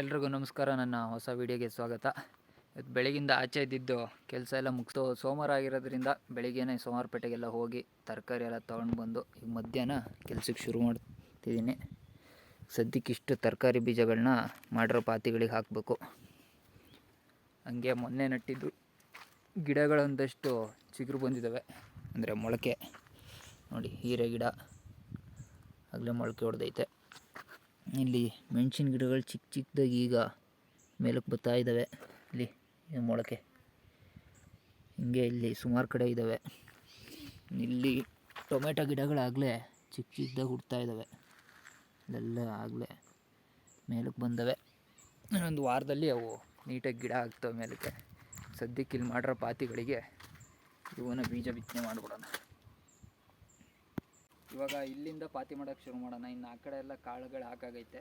ಎಲ್ರಿಗೂ ನಮಸ್ಕಾರ, ನನ್ನ ಹೊಸ ವಿಡಿಯೋಗೆ ಸ್ವಾಗತ. ಇವತ್ತು ಬೆಳಗಿಂದ ಆಚೆ ಇದ್ದಿದ್ದು ಕೆಲಸ ಎಲ್ಲ ಮುಗಿಸೋ ಸೋಮವಾರ ಆಗಿರೋದ್ರಿಂದ ಬೆಳಿಗ್ಗೆನೇ ಸೋಮವಾರಪೇಟೆಗೆಲ್ಲ ಹೋಗಿ ತರಕಾರಿ ಎಲ್ಲ ತೊಗೊಂಡು ಬಂದು, ಈಗ ಮಧ್ಯಾಹ್ನ ಕೆಲಸಕ್ಕೆ ಶುರು ಮಾಡ್ತಿದ್ದೀನಿ. ಸದ್ಯಕ್ಕೆ ಇಷ್ಟು ತರಕಾರಿ ಬೀಜಗಳನ್ನ ಮಾಡಿರೋ ಪಾತಿಗಳಿಗೆ ಹಾಕಬೇಕು. ಹಂಗೆ ಮೊನ್ನೆ ನಟ್ಟಿದ್ದು ಗಿಡಗಳೊಂದಷ್ಟು ಚಿಗುರು ಬಂದಿದ್ದಾವೆ. ಅಂದರೆ ಮೊಳಕೆ, ನೋಡಿ ಹೀರೆ ಗಿಡ ಆಗಲೇ ಮೊಳಕೆ ಹೊಡೆದೈತೆ. ಇಲ್ಲಿ ಮೆಣಸಿನ ಗಿಡಗಳು ಚಿಕ್ಕ ಚಿಕ್ಕದಾಗಿ ಈಗ ಮೇಲಕ್ಕೆ ಬರ್ತಾ ಇದ್ದಾವೆ. ಇಲ್ಲಿ ಮೊಳಕೆ. ಹಿಂಗೆ ಇಲ್ಲಿ ಸುಮಾರು ಕಡೆ ಇದ್ದಾವೆ. ಇಲ್ಲಿ ಟೊಮೆಟೊ ಗಿಡಗಳಾಗಲೇ ಚಿಕ್ಕ ಚಿಕ್ಕದಾಗಿ ಹುಡ್ತಾ ಇದ್ದಾವೆ. ಇಲ್ಲೆಲ್ಲ ಆಗಲೇ ಮೇಲಕ್ಕೆ ಬಂದವೆ. ಇನ್ನೊಂದು ವಾರದಲ್ಲಿ ಅವು ನೀಟಾಗಿ ಗಿಡ ಆಗ್ತವೆ ಮೇಲಕ್ಕೆ. ಸದ್ಯಕ್ಕೆ ಇಲ್ಲಿ ಮಾಡಿರೋ ಪಾತಿಗಳಿಗೆ ಇವನ್ನ ಬೀಜ ಬಿತ್ತನೆ ಮಾಡಿಬಿಡೋಣ. ಇವಾಗ ಇಲ್ಲಿಂದ ಪಾತಿ ಮಾಡೋಕ್ಕೆ ಶುರು ಮಾಡೋಣ. ಇನ್ನು ಆ ಕಡೆ ಎಲ್ಲ ಕಾಳುಗಳು ಹಾಕಾಗೈತೆ.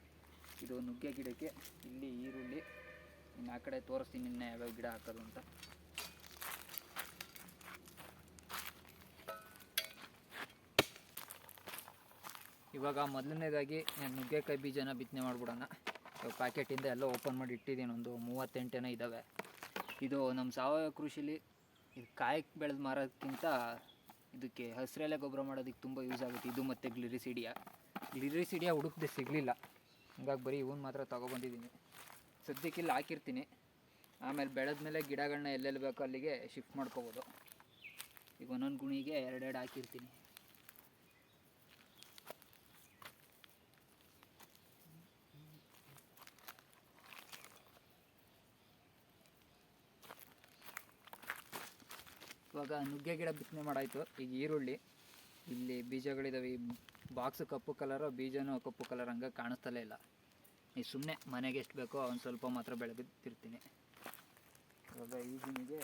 ಇದು ನುಗ್ಗೆ ಗಿಡಕ್ಕೆ, ಇಲ್ಲಿ ಈರುಳ್ಳಿ, ಇನ್ನು ಆ ಕಡೆ ತೋರಿಸ್ತೀನಿ ನಿನ್ನೆ ಯಾವ್ಯಾವ ಗಿಡ ಹಾಕೋದು ಅಂತ. ಇವಾಗ ಮೊದಲನೇದಾಗಿ ನುಗ್ಗೆಕಾಯಿ ಬೀಜನ ಬಿತ್ತನೆ ಮಾಡಿಬಿಡೋಣ. ಇವಾಗ ಪ್ಯಾಕೆಟಿಂದ ಎಲ್ಲ ಓಪನ್ ಮಾಡಿ ಇಟ್ಟಿದ್ದೀನಿ. ಒಂದು ಮೂವತ್ತೆಂಟೇನ ಇದ್ದಾವೆ ಇದು ನಮ್ಮ ಸಾವಯವ ಕೃಷಿಲಿ, ಇದು ಕಾಯಿ ಬೆಳೆದು ಮಾರೋದಕ್ಕಿಂತ ಇದಕ್ಕೆ ಹಸಿರೆಲೆ ಗೊಬ್ಬರ ಮಾಡೋದಕ್ಕೆ ತುಂಬ ಯೂಸ್ ಆಗುತ್ತೆ. ಇದು ಮತ್ತು ಗ್ಲಿರಿಸಿಡಿಯಾ ಗ್ಲಿರಿಸಿಡಿಯಾ ಹುಡುಕದೆ ಸಿಗಲಿಲ್ಲ. ಹಂಗಾಗಿ ಬರೀ ಇವನ್ನ ಮಾತ್ರ ತೊಗೊಬಂದಿದ್ದೀನಿ. ಸದ್ಯಕ್ಕೆ ಇಲ್ಲಿ ಹಾಕಿರ್ತೀನಿ. ಆಮೇಲೆ ಬೆಳೆದ ಮೇಲೆ ಗಿಡಗಳನ್ನ ಎಲ್ಲೆಲ್ಲಿ ಬೇಕೋ ಅಲ್ಲಿಗೆ ಶಿಫ್ಟ್ ಮಾಡ್ಕೋಬೋದು. ಈಗ ಒಂದೊಂದು ಗುಣಿಗೆ ಎರಡೆರಡು ಹಾಕಿರ್ತೀನಿ. ಇವಾಗ ನುಗ್ಗೆ ಗಿಡ ಬಿತ್ತನೆ ಮಾಡಾಯಿತು. ಈಗ ಈರುಳ್ಳಿ, ಇಲ್ಲಿ ಬೀಜಗಳಿದಾವೆ. ಈ ಬಾಕ್ಸ್ ಕಪ್ಪು ಕಲರು ಬೀಜನೂ ಕಪ್ಪು ಕಲರ್ ಹಂಗೆ ಕಾಣಿಸ್ತಲೇ ಇಲ್ಲ. ಈ ಸುಮ್ಮನೆ ಮನೆಗೆ ಎಷ್ಟು ಬೇಕೋ ಅವ್ನು ಸ್ವಲ್ಪ ಮಾತ್ರ ಬೆಳೆದಿರ್ತೀನಿ. ಇವಾಗ ಈಗಿನಿಗೆ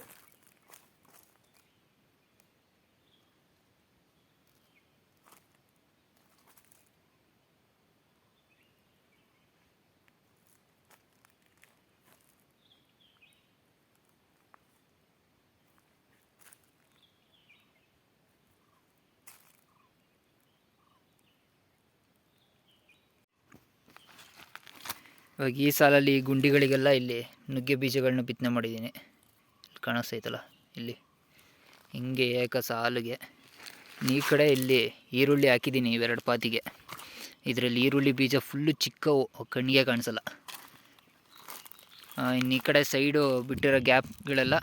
ಇವಾಗ ಈ ಸಾಲಲ್ಲಿ ಗುಂಡಿಗಳಿಗೆಲ್ಲ ಇಲ್ಲಿ ನುಗ್ಗೆ ಬೀಜಗಳನ್ನ ಬಿತ್ತನೆ ಮಾಡಿದ್ದೀನಿ. ಕಾಣಿಸ್ತೈತಲ್ಲ ಇಲ್ಲಿ. ಹಿಂಗೆ ಏಕ ಸಾಲಿಗೆ. ಈ ಕಡೆ ಇಲ್ಲಿ ಈರುಳ್ಳಿ ಹಾಕಿದ್ದೀನಿ ಇವೆರಡು ಪಾತಿಗೆ. ಇದರಲ್ಲಿ ಈರುಳ್ಳಿ ಬೀಜ ಫುಲ್ಲು ಚಿಕ್ಕವು, ಕಣ್ಣಿಗೆ ಕಾಣಿಸಲ್ಲ. ಇನ್ನು ಈ ಕಡೆ ಸೈಡು ಬಿಟ್ಟಿರೋ ಗ್ಯಾಪ್ಗಳೆಲ್ಲ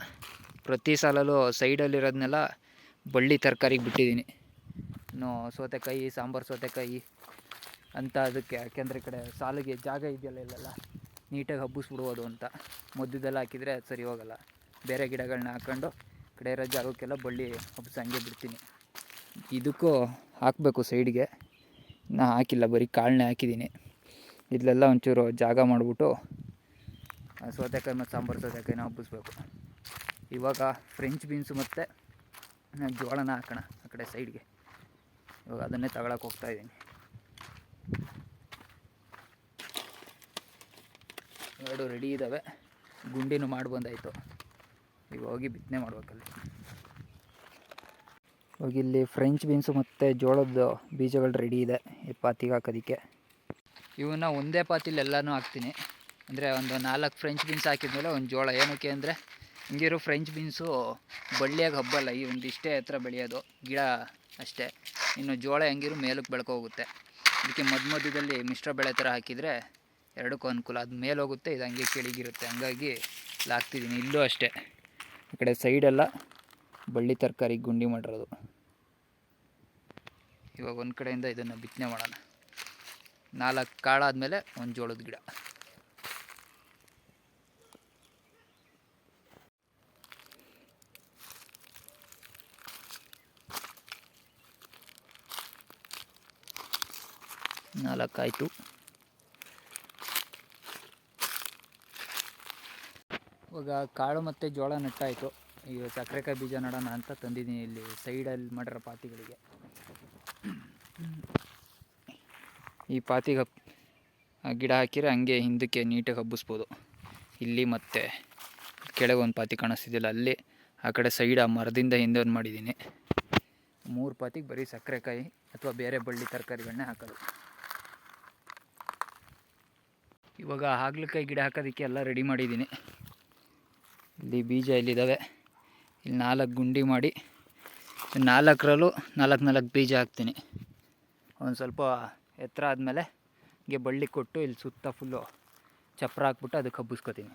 ಪ್ರತಿ ಸಾಲಲ್ಲೂ ಸೈಡಲ್ಲಿರೋದನ್ನೆಲ್ಲ ಬಳ್ಳಿ ತರಕಾರಿಗೆ ಬಿಟ್ಟಿದ್ದೀನಿ. ಇನ್ನು ಸೌತೆಕಾಯಿ, ಸಾಂಬಾರು ಸೌತೆಕಾಯಿ ಅಂತ ಅದಕ್ಕೆ ಯಾಕೆಂದರೆ ಈ ಕಡೆ ಸಾಲಿಗೆ ಜಾಗ ಇದೆಯಲ್ಲ ಇಲ್ಲೆಲ್ಲ ನೀಟಾಗಿ ಹಬ್ಬಿಸ್ಬಿಡ್ಬೋದು ಅಂತ. ಮದ್ದುದೆಲ್ಲ ಹಾಕಿದರೆ ಸರಿ ಹೋಗಲ್ಲ. ಬೇರೆ ಗಿಡಗಳನ್ನ ಹಾಕ್ಕೊಂಡು ಕಡೆ ಇರೋ ಜಾಗಕ್ಕೆಲ್ಲ ಬಳ್ಳಿ ಹಬ್ಬಿಸಿ ಹಂಗೆ ಬಿಡ್ತೀನಿ. ಇದಕ್ಕೂ ಹಾಕಬೇಕು ಸೈಡ್ಗೆ. ನಾ ಹಾಕಿಲ್ಲ, ಬರೀ ಕಾಳನ್ನೇ ಹಾಕಿದ್ದೀನಿ. ಇಲ್ಲೆಲ್ಲ ಒಂಚೂರು ಜಾಗ ಮಾಡಿಬಿಟ್ಟು ಸೌತೆಕಾಯಿ ಮತ್ತು ಸಾಂಬಾರು ಸೌತೆಕಾಯಿನ ಹಬ್ಬಿಸ್ಬೇಕು. ಇವಾಗ ಫ್ರೆಂಚ್ ಬೀನ್ಸ್ ಮತ್ತು ಜೋಳನ ಹಾಕೋಣ ಆ ಕಡೆ ಸೈಡ್ಗೆ ಇವಾಗ ಅದನ್ನೇ ತಗೊಳಕ್ಕೆ ಹೋಗ್ತಾ ಎರಡು ರೆಡಿ ಇದ್ದಾವೆ ಗುಂಡಿನೂ ಮಾಡಿ ಬಂದಾಯಿತು. ಈಗ ಹೋಗಿ ಬಿತ್ತನೆ ಮಾಡ್ಬೇಕಲ್ಲಿ. ಹೋಗಿ ಇಲ್ಲಿ ಫ್ರೆಂಚ್ ಬೀನ್ಸು ಮತ್ತು ಜೋಳದ ಬೀಜಗಳು ರೆಡಿ ಇದೆ. ಈ ಪಾತಿಗೆ ಹಾಕೋದಕ್ಕೆ. ಇವನ್ನ ಒಂದೇ ಪಾತಿಲಿ ಎಲ್ಲಾನು ಹಾಕ್ತೀನಿ. ಅಂದರೆ ಒಂದು ನಾಲ್ಕು ಫ್ರೆಂಚ್ ಬೀನ್ಸ್ ಹಾಕಿದ್ಮೇಲೆ ಒಂದು ಜೋಳ. ಏನಕ್ಕೆ ಅಂದರೆ, ಹಿಂಗಿರೋ ಫ್ರೆಂಚ್ ಬೀನ್ಸು ಬಳ್ಳಿಯಾಗಿ ಹಬ್ಬಲ್ಲ. ಈ ಒಂದು ಇಷ್ಟೇ ಹತ್ರ ಬೆಳೆಯೋದು. ಗಿಡ ಅಷ್ಟೇ. ಇನ್ನು ಜೋಳ ಹೆಂಗಿರು ಮೇಲಕ್ಕೆ ಬೆಳ್ಕೋಗುತ್ತೆ ಅದಕ್ಕೆ ಮಧ್ಯ ಮಧ್ಯದಲ್ಲಿ ಮಿಶ್ರ ಬೆಳೆ ಥರ ಹಾಕಿದರೆ ಎರಡಕ್ಕೂ ಅನುಕೂಲ. ಅದು ಮೇಲೆ ಹೋಗುತ್ತೆ, ಇದು ಹಂಗೆ ಕೆಳಗಿರುತ್ತೆ ಹಂಗಾಗಿ ಲಾಗ್ತಿದ್ದೀನಿ ಇಲ್ಲೂ ಅಷ್ಟೇ. ಈ ಕಡೆ ಸೈಡೆಲ್ಲ ಬಳ್ಳಿ ತರಕಾರಿ ಗುಂಡಿ ಮಾಡಿರೋದು. ಇವಾಗ ಒಂದು ಕಡೆಯಿಂದ ಇದನ್ನು ಬಿತ್ತನೆ ಮಾಡೋಣ. ನಾಲ್ಕು ಕಾಳಾದಮೇಲೆ ಒಂದು ಜೋಳದ ಗಿಡ. ನಾಲ್ಕಾಯಿತು ಇವಾಗ ಕಾಳು ಮತ್ತು ಜೋಳ ನೆಟ್ಟಾಯಿತು. ಈಗ ಸಕ್ಕರೆಕಾಯಿ ಬೀಜ ನಡೋಣ ಅಂತ ತಂದಿದ್ದೀನಿ ಇಲ್ಲಿ ಸೈಡಲ್ಲಿ ಮಾಡಿರೋ ಪಾತಿಗಳಿಗೆ. ಈ ಪಾತಿಗೆ ಹಬ್ ಗಿಡ ಹಾಕಿದರೆ ಹಂಗೆ ಹಿಂದಕ್ಕೆ ನೀಟಾಗಿ ಹಬ್ಬಿಸ್ಬೋದು. ಇಲ್ಲಿ ಮತ್ತು ಕೆಳಗೆ ಒಂದು ಪಾತಿ ಕಾಣಿಸ್ತಿದ್ದಿಲ್ಲ, ಅಲ್ಲಿ ಆ ಕಡೆ ಸೈಡ್ ಆ ಮರದಿಂದ ಹಿಂದೆ ಒಂದು ಮಾಡಿದ್ದೀನಿ. ಮೂರು ಪಾತಿಗೆ ಬರೀ ಸಕ್ಕರೆಕಾಯಿ ಅಥವಾ ಬೇರೆ ಬಳ್ಳಿ ತರಕಾರಿಗಳನ್ನೇ ಹಾಕೋದು. ಇವಾಗ ಹಾಗಲಕಾಯಿ ಗಿಡ ಹಾಕೋದಕ್ಕೆ ಎಲ್ಲ ರೆಡಿ ಮಾಡಿದ್ದೀನಿ. ಇಲ್ಲಿ ಬೀಜ ಇಲ್ಲಿದ್ದಾವೆ. ಇಲ್ಲಿ ನಾಲ್ಕು ಗುಂಡಿ ಮಾಡಿ ನಾಲ್ಕರಲ್ಲೂ ನಾಲ್ಕು ನಾಲ್ಕು ಬೀಜ ಹಾಕ್ತೀನಿ. ಒಂದು ಸ್ವಲ್ಪ ಎತ್ತರ ಆದಮೇಲೆ ಹೀಗೆ ಬಳ್ಳಿ ಕೊಟ್ಟು ಇಲ್ಲಿ ಸುತ್ತ ಫುಲ್ಲು ಚಪ್ಪರ ಹಾಕ್ಬಿಟ್ಟು ಅದಕ್ಕೆ ಹಬ್ಬಿಸ್ಕೊತೀನಿ.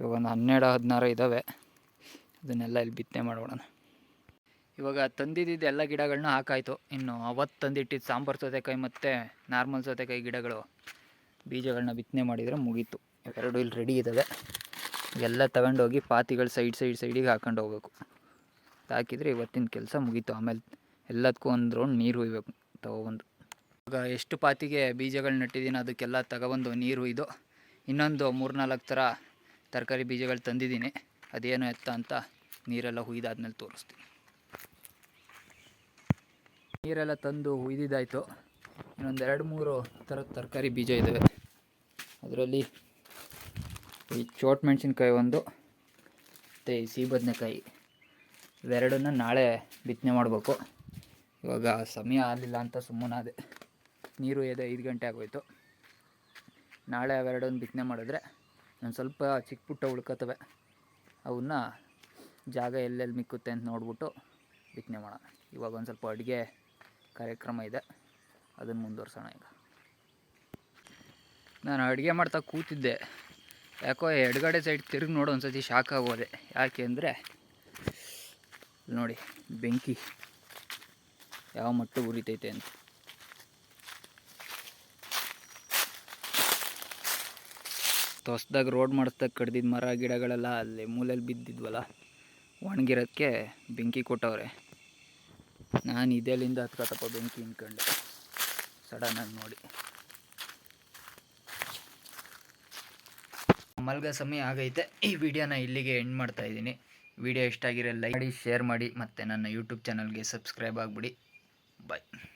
ಇವಾಗ ಒಂದು ಹನ್ನೆರಡು ಹದಿನಾರು ಇದ್ದಾವೆ ಅದನ್ನೆಲ್ಲ ಇಲ್ಲಿ ಬಿತ್ತನೆ ಮಾಡೋಣ. ಇವಾಗ ತಂದಿದ್ದಿದ್ದು ಎಲ್ಲ ಗಿಡಗಳನ್ನ ಹಾಕಾಯಿತು. ಇನ್ನು ಅವತ್ತು ತಂದಿಟ್ಟಿದ್ದು ಸಾಂಬಾರು ಸೌತೆಕಾಯಿ ಮತ್ತು ನಾರ್ಮಲ್ ಸೌತೆಕಾಯಿ ಗಿಡಗಳು ಬೀಜಗಳನ್ನ ಬಿತ್ತನೆ ಮಾಡಿದರೆ ಮುಗೀತು. ಇವೆರಡು ಇಲ್ಲಿ ರೆಡಿ ಇದ್ದಾವೆ ಎಲ್ಲ ತಗೊಂಡೋಗಿ ಪಾತಿಗಳು ಸೈಡ್ ಸೈಡ್ ಸೈಡಿಗೆ ಹಾಕೊಂಡು ಹೋಗ್ಬೇಕು. ಹಾಕಿದರೆ ಇವತ್ತಿನ ಕೆಲಸ ಮುಗೀತು. ಆಮೇಲೆ ಎಲ್ಲದಕ್ಕೂ ಒಂದು ರೌಂಡ್ ನೀರು ಹುಯ್ಬೇಕು. ತಗೊಬಂದು. ಇವಾಗ ಎಷ್ಟು ಪಾತಿಗೆ ಬೀಜಗಳು ನೆಟ್ಟಿದ್ದೀನಿ ಅದಕ್ಕೆಲ್ಲ ತಗೊಬಂದು ನೀರು ಹುಯ್ದು, ಇನ್ನೊಂದು ಮೂರ್ನಾಲ್ಕು ಥರ ತರಕಾರಿ ಬೀಜಗಳು ತಂದಿದ್ದೀನಿ. ಅದೇನು ಎತ್ತ ಅಂತ ನೀರೆಲ್ಲ ಹುಯ್ದಾದ್ಮೇಲೆ ತೋರಿಸ್ತೀನಿ. ನೀರೆಲ್ಲ ತಂದು ಹುಯ್ದಿದ್ದಾಯಿತು. ಇನ್ನೊಂದು ಎರಡು, ಮೂರು ಥರದ ತರಕಾರಿ ಬೀಜ ಇದ್ದಾವೆ ಅದರಲ್ಲಿ ಈ ಚೋಟ್ ಮೆಣಸಿನ್ಕಾಯಿ ಒಂದು, ಮತ್ತು ಈ ಸಿಹಿ ಬದನೆಕಾಯಿ ಇವೆರಡನ್ನ ನಾಳೆ ಬಿತ್ತನೆ ಮಾಡಬೇಕು. ಇವಾಗ ಸಮಯ ಆಗಲಿಲ್ಲ ಅಂತ ಸುಮ್ಮನಾದೆ. ನೀರು ಎದೆ ಐದು ಗಂಟೆ ಆಗೋಯ್ತು. ನಾಳೆ ಅವೆರಡನ್ನು ಬಿತ್ತನೆ ಮಾಡಿದ್ರೆ ಒಂದು ಸ್ವಲ್ಪ ಚಿಕ್ಕ ಪುಟ್ಟ ಉಳ್ಕೋತವೆ ಅವನ್ನ ಜಾಗ ಎಲ್ಲೆಲ್ಲಿ ಮಿಕ್ಕುತ್ತೆ ಅಂತ ನೋಡ್ಬಿಟ್ಟು ಬಿತ್ತನೆ ಮಾಡೋಣ. ಇವಾಗ ಒಂದು ಸ್ವಲ್ಪ ಅಡುಗೆ ಕಾರ್ಯಕ್ರಮ ಇದೆ, ಅದನ್ನು ಮುಂದುವರ್ಸೋಣ ಈಗ. ನಾನು ಅಡುಗೆ ಮಾಡ್ತಾ ಕೂತಿದ್ದೆ. ಯಾಕೋ ಎಡಗಡೆ ಸೈಡ್ ತಿರುಗಿ ನೋಡೋ ಒಂದ್ಸತಿ ಶಾಕ್ ಆಗೋದೆ. ಯಾಕೆ ಅಂದರೆ, ನೋಡಿ ಬೆಂಕಿ. ಯಾವ ಮಟ್ಟ ಉರಿತೈತೆ ಅಂತ. ಹೊಸ್ದಾಗ ರೋಡ್ ಮಾಡಿಸ್ದಾಗ ಕಡ್ದಿದ್ದ ಮರ, ಗಿಡಗಳೆಲ್ಲ ಅಲ್ಲಿ ಮೂಲೆಯಲ್ಲಿ ಬಿದ್ದಿದ್ವಲ್ಲ ಒಣಗಿರೋದಕ್ಕೆ ಬೆಂಕಿ ಕೊಟ್ಟವ್ರೆ. ನಾನು ಇದೆಲ್ಲಿಂದ ಹತ್ಕೋತಪ್ಪ ಬೆಂಕಿ ಅಂದ್ಕೊಂಡೆ ಸಡನ್ನಾಗಿ ನೋಡಿ. ಮಲ್ಗ ಸಮಯ ಆಗೈತೆ. ಈ ವಿಡಿಯೋನ ಇಲ್ಲಿಗೆ ಎಂಡ್ ಮಾಡ್ತಾ ಇದ್ದೀನಿ. ವಿಡಿಯೋ ಇಷ್ಟ ಆಗಿರೋ ಲೈಕ್ ಮಾಡಿ ಶೇರ್ ಮಾಡಿ, ಮತ್ತು ನನ್ನ ಯೂಟ್ಯೂಬ್ ಚಾನಲ್ಗೆ ಸಬ್ಸ್ಕ್ರೈಬ್ ಆಗಿಬಿಡಿ. ಬಾಯ್